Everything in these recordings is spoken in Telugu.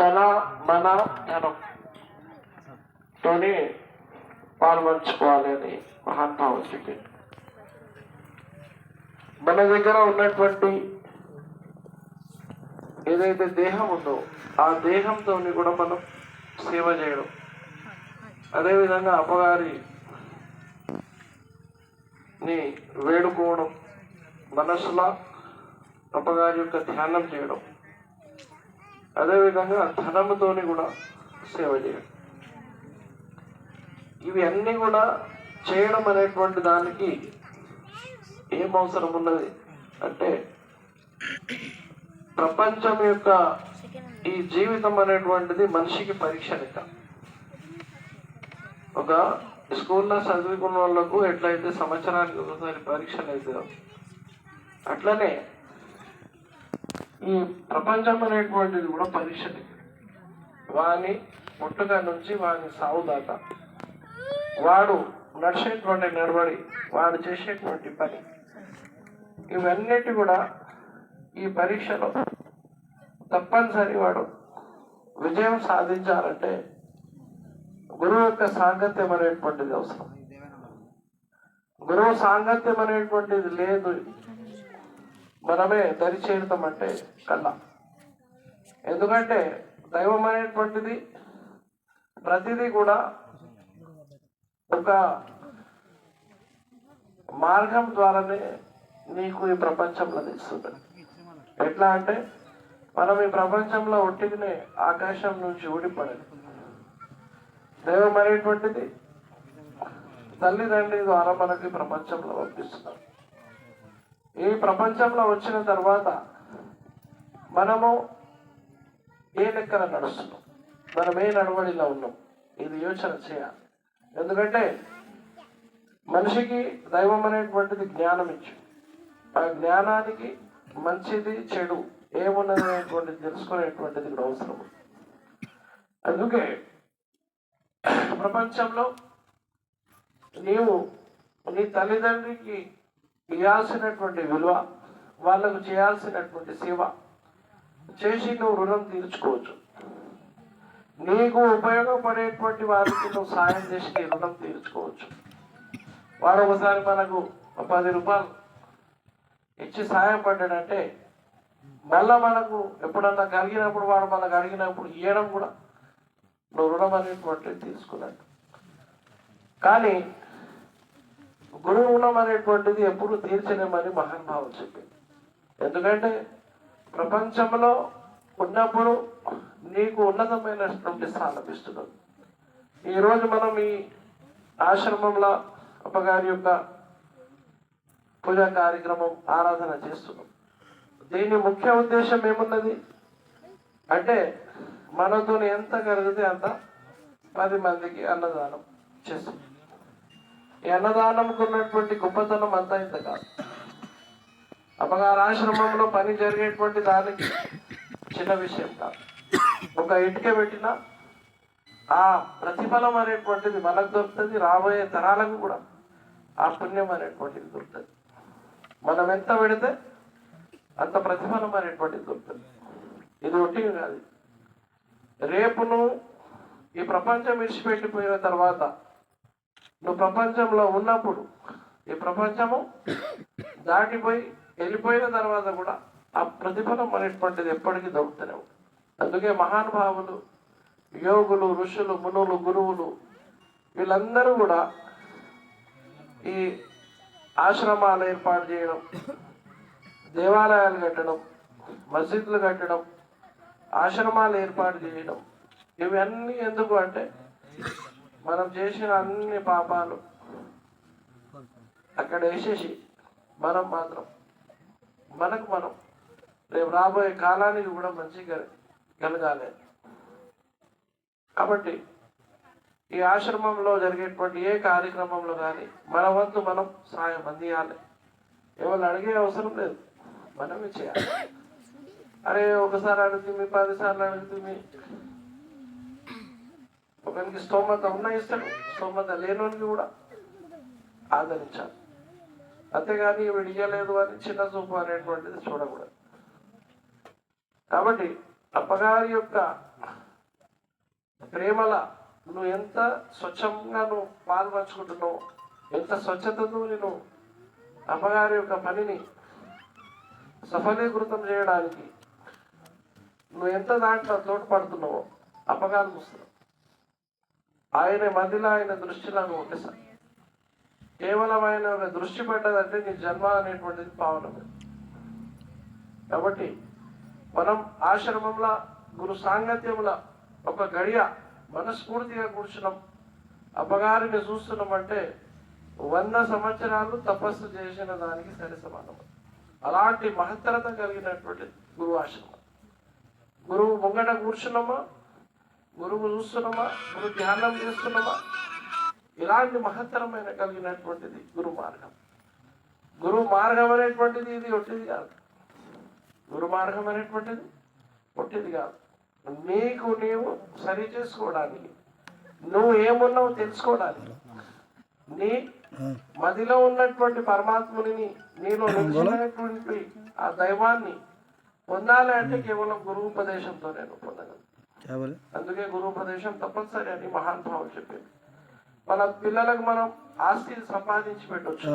తన మన ధనం తోనే పాల్పంచుకోవాలని మహానుభావులు చెప్పింది. మన దగ్గర ఉన్నటువంటి ఏదైతే దేహం ఉందో ఆ దేహంతో కూడా మనం సేవ చేయడం. అదేవిధంగా అపగారిని వేడుకోవడం మనసులో అపగారి యొక్క ధ్యానం చేయడం. అదేవిధంగా ధనముతోని కూడా సేవ చేయడం ఇవి అన్నీ కూడా చేయడం అనేటువంటి దానికి ఏం అవసరం ఉన్నది? అంటే ప్రపంచం యొక్క ఈ జీవితం అనేటువంటిది మనిషికి పరీక్ష లెక్క ఒక స్కూల్లో చదువుకున్న వాళ్ళకు ఎట్లయితే సంవత్సరానికి ఒకసారి పరీక్షలు అవుతుందో అట్లనే ప్రపంచం అనేటువంటిది కూడా పరీక్ష వాని పుట్టుక నుంచి వాని సావు దాకా. వాడు నడిచేటువంటి నడవడి వాడు చేసేటువంటి పని. ఇవన్నిటి కూడా ఈ పరీక్షలో తప్పనిసరి వాడు విజయం సాధించాలంటే గురువు యొక్క సాంగత్యం అనేటువంటిది అవసరం. గురువు సాంగత్యం అనేటువంటిది లేదు. మనమే దరి అంటే కళ్ళ ఎందుకంటే దైవం అనేటువంటిది ప్రతిదీ కూడా ఒక మార్గం ద్వారానే నీకు ఈ ప్రపంచంలో తెలుస్తుంది ఎట్లా అంటే మనం ఈ ప్రపంచంలో ఒట్టిగానే ఆకాశం నుంచి ఊడిపడదు. దైవం అనేటువంటిది తల్లిదండ్రి ద్వారా మనకి ప్రపంచంలో పంపిస్తున్నారు ఈ ప్రపంచంలో వచ్చిన తర్వాత మనము ఏ లెక్కన నడుస్తున్నాం? మనం ఏ నడవడిలో ఉన్నాం? ఇది యోచన చేయాలి ఎందుకంటే మనిషికి దైవం అనేటువంటిది జ్ఞానం ఇచ్చు. ఆ జ్ఞానానికి మంచిది చెడు ఏమున్నది అనేటువంటిది తెలుసుకునేటువంటిది కూడా అవసరం. అందుకే ప్రపంచంలో నీవు నీ తల్లిదండ్రికి ఇవ్వాల్సినటువంటి విలువ వాళ్ళకు చేయాల్సినటువంటి సేవ. చేసి నువ్వు రుణం తీర్చుకోవచ్చు. నీకు ఉపయోగపడేటువంటి వారికి నువ్వు సాయం చేసి నీ రుణం తీర్చుకోవచ్చు. వాడు ఒకసారి మనకు పది రూపాయలు ఇచ్చి సాయం పడ్డాడంటే మళ్ళా మనకు ఎప్పుడన్నా కలిగినప్పుడు వాడు మనకు అడిగినప్పుడు ఇవ్వడం కూడా నువ్వు రుణం అనేటువంటిది తీసుకున్నాడు. కానీ గురు రుణం అనేటువంటిది ఎప్పుడు తీర్చలేమని మహానుభావులు చెప్పింది. ఎందుకంటే ప్రపంచంలో ఉన్నప్పుడు నీకు ఉన్నతమైనటువంటి స్థానం ఇస్తున్నాడు. ఈరోజు మనం ఈ ఆశ్రమంలో అప్పగారి యొక్క పూజా కార్యక్రమం ఆరాధన చేస్తున్నాం. దీని ముఖ్య ఉద్దేశం ఏమున్నది? అంటే మనతో ఎంత కలిగితే అంత పది మందికి అన్నదానం చేస్తుంది ఈ అన్నదానంకు ఉన్నటువంటి గొప్పతనం అంతా ఇంత కాదు. అపగారాశ్రమంలో పని జరిగేటువంటి దానికి చిన్న విషయం కాదు. ఒక ఇటుక పెట్టిన ఆ ప్రతిఫలం అనేటువంటిది మనకు దొరుకుతుంది రాబోయే తరాలకు కూడా ఆ పుణ్యం అనేటువంటిది దొరుకుతుంది. మనం ఎంత పెడితే అంత ప్రతిఫలం అనేటువంటిది దొరుకుతుంది. ఇది ఒకటి కాదు. రేపును ఈ ప్రపంచం విడిచిపెట్టిపోయిన తర్వాత నువ్వు ప్రపంచంలో ఉన్నప్పుడు ఈ ప్రపంచము దాటిపోయి వెళ్ళిపోయిన తర్వాత కూడా ఆ ప్రతిఫలం అనేటువంటిది ఎప్పటికీ దొరుకుతూనే ఉంటుంది. అందుకే మహానుభావులు యోగులు ఋషులు మునులు గురువులు వీళ్ళందరూ కూడా ఈ ఆశ్రమాలు ఏర్పాటు చేయడం దేవాలయాలు కట్టడం మసీదులు కట్టడం ఆశ్రమాలు ఏర్పాటు చేయడం ఇవన్నీ ఎందుకు అంటే మనం చేసిన అన్ని పాపాలు అక్కడ వేసేసి మనం మాత్రం మనకు మనం రేపు రాబోయే కాలానికి కూడా మంచిగా కలగాలి. కాబట్టి ఈ ఆశ్రమంలో జరిగేటువంటి ఏ కార్యక్రమంలో కానీ మన వంతు మనం సాయం అందియాలి. ఎవరు అడిగే అవసరం లేదు. మనమే చేయాలి. అరే ఒకసారి అడుగుతుంది పదిసార్లు అడుగుతుంది ఒకరికి స్తోమత ఉన్న ఇస్తాడు స్తోమత లేనోనికి కూడా ఆదరించాలి. అంతేగాని వీడు ఇయ్యలేదు అని చిన్న చూపు అనేటువంటిది చూడకూడదు. కాబట్టి అప్పగారి యొక్క ప్రేమల నువ్వు ఎంత స్వచ్ఛంగా నువ్వు పాల్పంచుకుంటున్నావు ఎంత స్వచ్ఛతతో నేను అమ్మగారి యొక్క పనిని సఫలీకృతం చేయడానికి నువ్వు ఎంత దాంట్లో తోడ్పడుతున్నావో అప్పగారు చూస్తున్నావు ఆయన మదిలో ఆయన దృష్టిలో నువ్వు ఒకసారి కేవలం ఆయన ఒక దృష్టి పెట్టదంటే నీ జన్మ అనేటువంటిది పావనమే కాబట్టి మనం ఆశ్రమంలో గురు సాంగత్యంలో ఒక గడియ మనస్ఫూర్తిగా కూర్చున్నాం. అమ్మగారిని చూస్తున్నామంటే వంద సంవత్సరాలు తపస్సు చేసిన దానికి సరి సమానం. అలాంటి మహత్తరత కలిగినటువంటి గురు ఆశ్రమం. గురువు ముంగట కూర్చున్నామా? గురువు చూస్తున్నామా? గురు ధ్యానం చేస్తున్నామా? ఇలాంటి మహత్తరమైన కలిగినటువంటిది గురు మార్గం. గురు మార్గం అనేటువంటిది ఇది ఒట్టిది కాదు. గురు మార్గం అనేటువంటిది ఒట్టిది కాదు. నీకు నీవు సరి చేసుకోవడానికి నువ్వు ఏమున్నావు తెలుసుకోవడానికి నీ మదిలో ఉన్నటువంటి పరమాత్ముని నీలో నిలిచినటువంటి ఆ దైవాన్ని పొందాలి అంటే కేవలం గురువు ఉపదేశంతో నేను పొందగలను అందుకే గురువు ప్రదేశం తప్పనిసరి అని మహానుభావులు చెప్పింది మన పిల్లలకు మనం ఆస్తి సంపాదించి పెట్టవచ్చు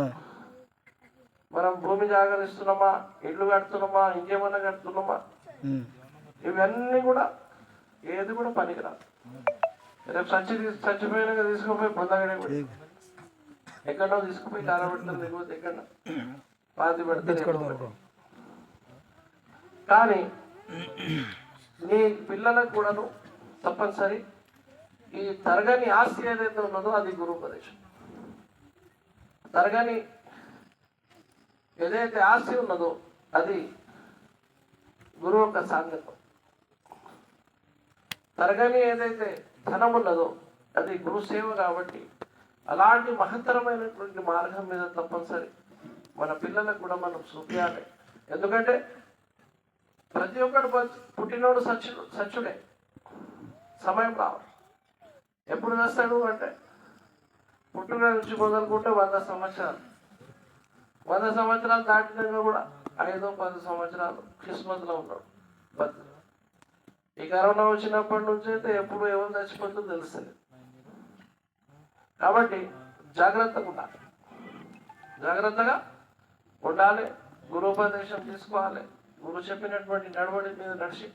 మనం భూమి జాగరిస్తున్నామా? ఇల్లు కడుతున్నామా? ఇంకేమన్నా కడుతున్నామా? ఇవన్నీ కూడా ఏది కూడా పనికిరాదు. రేపు సంచి చచ్చిపోయినాక తీసుకుపోయి పొందగడే ఎక్కడో తీసుకుపోయి కారబెట్టడం లేకపోతే ఎక్కడ పాతి పెడతారు. కానీ నీ పిల్లలకు కూడాను తప్పనిసరి. ఈ తరగని ఆస్తి ఏదైతే ఉన్నదో అది గురుపదేశం. తరగని ఏదైతే ఆస్తి ఉన్నదో అది గురువు యొక్క సాంగత్యం తరగని ఏదైతే ధనం ఉన్నదో అది గురు సేవ కాబట్టి అలాంటి మహత్తరమైనటువంటి మార్గం మీద తప్పనిసరి. మన పిల్లలకు కూడా మనం చూపించాలి. ఎందుకంటే ప్రతి ఒక్కడు పుట్టినోడు సచ్చుడు సచ్చుడే. సమయం రావాలి. ఎప్పుడు చేస్తాడు అంటే పుట్టిన నుంచి మొదలుకుంటే వంద సంవత్సరాలు. వంద సంవత్సరాలు దాటినాక కూడా ఐదో పది సంవత్సరాలు క్రిస్మస్లో ఉన్నాడు. బతుకు ఈ కరోనా వచ్చినప్పటి నుంచి అయితే ఎప్పుడు ఎవరు చచ్చిపోతుందో తెలుస్తుంది కాబట్టి జాగ్రత్తగా ఉండాలి. జాగ్రత్తగా ఉండాలి. గురుపదేశం తీసుకోవాలి. గురు చెప్పినటువంటి నడవడి మీద నడిచి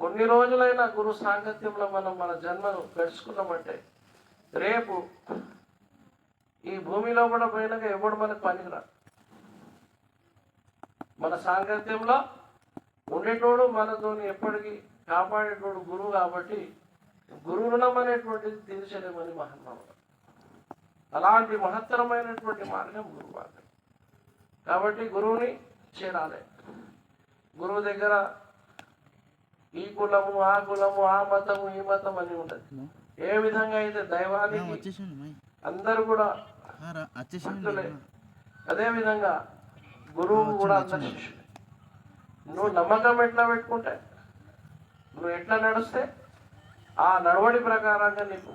కొన్ని రోజులైనా గురు సాంగత్యంలో మనం మన జన్మను గడుచుకున్నామంటే రేపు ఈ భూమిలో కూడా పోయినాక ఎవడు మనకు పనికిరా? మన సాంగత్యంలో ఉండేటోడు మనతోని ఎప్పటికీ కాపాడేటోడు గురువు కాబట్టి గురు రుణం అనేటువంటిది తీర్చలేమని మహాత్మావుడు అలాంటి మహత్తరమైనటువంటి మార్గం గురు మార్గం కాబట్టి గురువుని చేరాలి. గురువు దగ్గర ఈ కులము ఆ కులము ఆ మతము ఈ మతం అని ఉండదు ఏ విధంగా అయితే దైవానికి అందరూ కూడా భక్తులే. అదే విధంగా గురువు కూడా అందరి నువ్వు నమ్మకం ఎట్లా పెట్టుకుంటే నువ్వు ఎట్లా నడిస్తే ఆ నడవడి ప్రకారంగా నీకు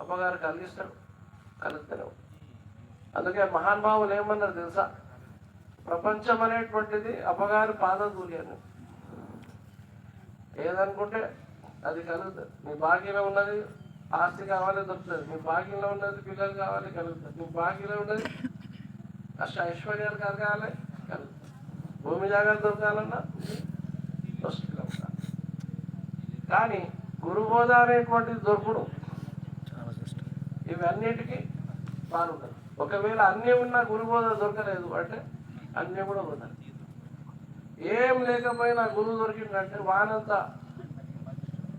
అమ్మగారు కలిగిస్తాడు కలుగుతూనే ఉంటాడు. అందుకే మహానుభావులు ఏమన్నారు తెలుసా? ప్రపంచం అనేటువంటిది అమ్మగారి పాదధూలి అని ఏదనుకుంటే అది కలుగుతుంది. మీ భాగ్యంలో ఉన్నది ఆస్తి కావాలి దొరుకుతుంది. మీ భాగ్యంలో ఉన్నది పిల్లలు కావాలి కలుగుతుంది. మీ భాగ్యంలో ఉన్నది అష్ట ఐశ్వర్యాలు కలగాలి కలుగుతుంది. భూమి జాగ్రత్త దొరకాలన్నా ఉండాలి. కానీ గురుబోధ అనేటువంటిది దొరకడు. ఇవన్నిటికీ బాగుంటుంది ఒకవేళ అన్నీ ఉన్నా గురుబోధ దొరకలేదు అంటే అన్నీ కూడా వదలి ఏం లేకపోయినా గురువు దొరికిందంటే వానంత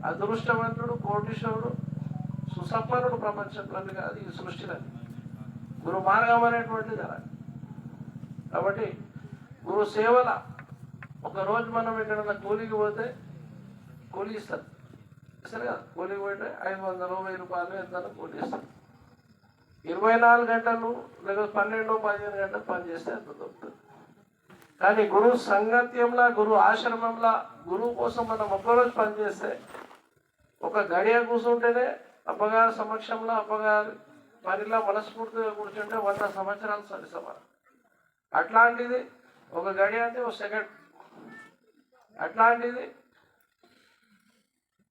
అదృష్టవంతుడు కోటీశ్వరుడు సుసంపన్నుడు ప్రపంచంలో కాదు ఈ సృష్టిలో గురు మార్గం అనేటువంటిది అలా. కాబట్టి గురు సేవల ఒకరోజు మనం ఎక్కడన్నా కూలికి పోతే కూలి ఇస్తారు. ఇస్తారు కదా? కూలికి పోతే ఐదు వందలు వెయ్యి రూపాయలు ఎంత కూలి ఇస్తారు. ఇరవై నాలుగు గంటలు లేదా పన్నెండు పదిహేను గంటలు పనిచేస్తే అంత దొరుకుతుంది. కానీ గురువు సంగత్యంలా గురువు ఆశ్రమంలా గురువు కోసం మనం ఒక్కరోజు పనిచేస్తే ఒక గడియ కూర్చుంటేనే అప్పగారి సమక్షంలో అప్పగారి పనిలా మనస్ఫూర్తిగా కూర్చుంటే వంద సంవత్సరాలు సరి సమానం. అట్లాంటిది ఒక గడి అంటే ఒక సెకండ్. అట్లాంటిది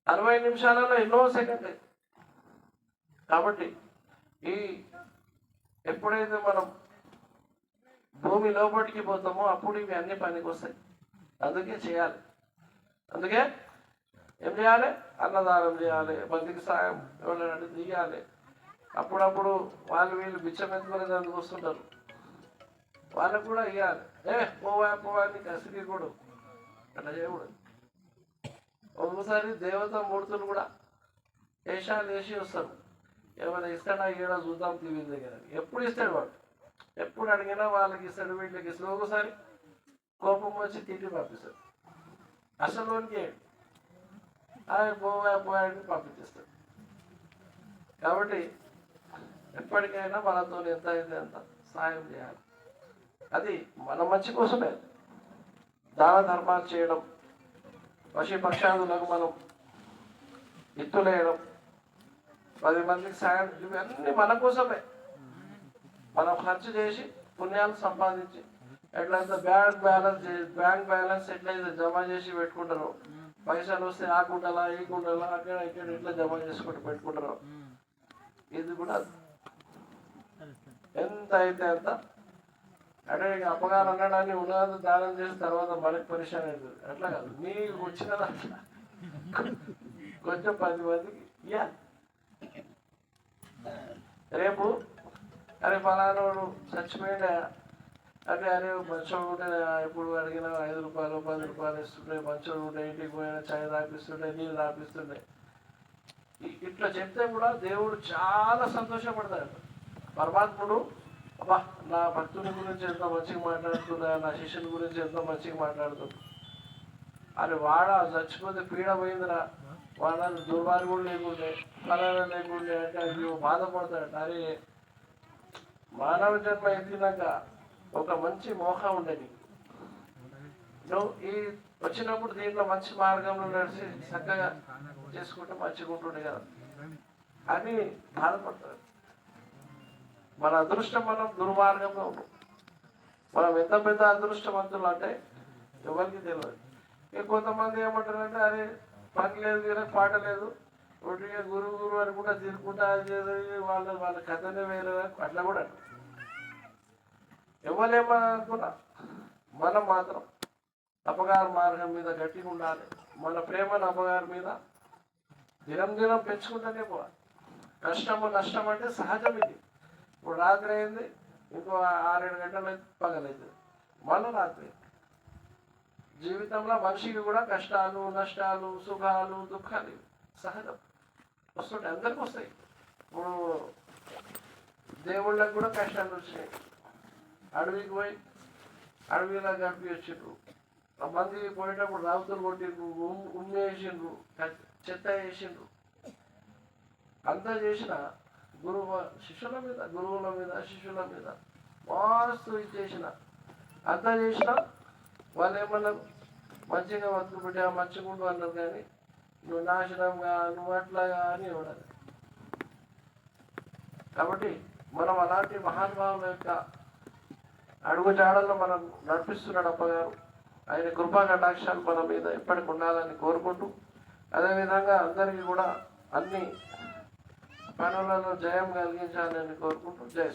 అరవై నిమిషాలలో ఎన్నో సెకండ్. కాబట్టి ఈ ఎప్పుడైతే మనం భూమి లోపలికి పోతామో అప్పుడు ఇవి అన్ని పనికి వస్తాయి. అందుకే చేయాలి. అందుకే ఏం చేయాలి? అన్నదానం చేయాలి మందికి సాయం ఎవరైనా తీయాలి. అప్పుడప్పుడు వాళ్ళు వీళ్ళు బిచ్చం ఎత్తుకునే అందుకు వస్తుంటారు. వాళ్ళకు కూడా ఇవ్వాలి ఏ పోవా పోవా అని కసిరి కూడా అట్లా చేయకూడదు. ఒక్కోసారి దేవత మూర్తులు కూడా వేషాలు వేసి వస్తారు. ఏమైనా ఇస్తాడా ఈడ చూద్దాం టీవీ దగ్గర. ఎప్పుడు ఇస్తాడు వాడు? ఎప్పుడు అడిగినా వాళ్ళకి ఇస్తాడు వీళ్ళకి ఇస్తాడు. ఒకసారి కోపం వచ్చి తిట్టి పంపిస్తాడు. అసలు వానికి ఆయన పోవా పోయాడని పంపించేస్తాడు. కాబట్టి ఎప్పటికైనా మనతో ఎంత అయితే అంత సాయం చేయాలి. అది మన మంచి కోసమే. దాన ధర్మాలు చేయడం పశుపక్షాదులకు మనం ఎత్తులేయడం పది మందికి సాయం ఇవన్నీ మన కోసమే. మనం ఖర్చు చేసి పుణ్యాలు సంపాదించి ఎట్లయితే బ్యాంక్ బ్యాలెన్స్ బ్యాంక్ బ్యాలెన్స్ ఎట్లయితే జమ చేసి పెట్టుకుంటారు పైసలు వస్తే ఆ కుండలా ఈ కుండలా అక్కడ ఇక్కడ ఇట్లా జమ చేసుకుంటూ పెట్టుకుంటారు. ఇది కూడా ఎంత అయితే అంత అంటే ఇక అప్పగారు అనడాన్ని ఉన్నదంతా దానం చేసిన తర్వాత మనకి పరిశాన్ అవుతుంది. అట్లా కాదు. నీకు వచ్చిన కొంచెం పది మందికి ఇవ్వాలి రేపు అరే ఫలానాడు చచ్చిపోయిందా అంటే అరే మంచోడు ఉంటే ఎప్పుడు అడిగినా ఐదు రూపాయలు పది రూపాయలు ఇస్తుండే. మంచోడు ఉంటే ఇంటికి పోయినా చాయ్ తాపిస్తుండే నీళ్ళు రాపిస్తుండే ఇట్లా చెప్తే కూడా దేవుడు చాలా సంతోషపడతాడు. పరమాత్ముడు అబ్బా నా భక్తుని గురించి ఎంత మంచిగా మాట్లాడుతున్నా నా శిష్యుని గురించి ఎంత మంచిగా మాట్లాడుతున్నా అని వాడ చచ్చిపోతే పీడ పోయిందిరా. వాళ్ళ దుర్మార్గుడు లేకుండే ఫలానా లేకుండే అంటే అయ్యో బాధపడతాడు. అరే మానవ జన్మ ఎత్తినాక ఒక మంచి మోహం ఉండేది. ఈ వచ్చినప్పుడు దీంట్లో మంచి మార్గంలో నడిచి చక్కగా చేసుకుంటే మంచిగా ఉంటుండే కదా. అని బాధపడతారు మన అదృష్టం మనం దుర్మార్గంలో ఉన్నాం. మనం ఎంత పెద్ద అదృష్టవంతులు అంటే ఎవరికి తెలియదు. ఇక కొంతమంది ఏమంటారంటే అరే పని లేదు పాట లేదు. ఒట్టిగా గురువు గురువు అని కూడా తిరుగుకుంటా చేసి వాళ్ళ వాళ్ళ కథనే వేరే అట్లా కూడా అంటారు. ఎవరేమనుకున్నా మనం మాత్రం అపగార మార్గం మీద గట్టిగా ఉండాలి. మన ప్రేమను అపగారి మీద దినం దినం పెంచుకుంటూనే పోవాలి. కష్టము నష్టం అంటే సహజం ఇది. ఇప్పుడు రాత్రి అయింది ఇంకో ఆరేడు గంటలు అయితే పగలవుతుంది మళ్ళీ రాత్రి. జీవితంలో మనిషికి కూడా కష్టాలు నష్టాలు సుఖాలు దుఃఖాలు సహజం. వస్తుంటాయి అందరికి వస్తాయి. ఇప్పుడు దేవుళ్ళకి కూడా కష్టాలు వచ్చినాయి. అడవికి పోయి అడవిలా గడిపి వచ్చిండ్రు ఆ మంది పోయేటప్పుడు రావుతులు కొట్టిండ్రు ఉమ్- ఉమ్మి వేసిండ్రు చెత్త వేసిండ్రు. అంతా చేసిన గురువు శిష్యుల మీద గురువుల మీద శిష్యుల మీద మస్తు ఇచ్చేసిన అంతా చేసిన వాళ్ళు ఏమన్నారు? మంచిగా బతుకు బిడ్డ మంచిగుండు అన్నారు కానీ నువ్వు నాశనంగా నువ్వు అట్లాగా అని ఉండదు. కాబట్టి మనం అలాంటి మహానుభావుల యొక్క అడుగుజాడల్లో మనం నడిపిస్తున్నాడు అప్పగారు. ఆయన కృపా కటాక్షాలు మన మీద ఎప్పటికి ఉండాలని కోరుకుంటూ అదేవిధంగా అందరికీ కూడా అన్ని పనులలో జయం కలిగించాలని కోరుకుంటూ జయ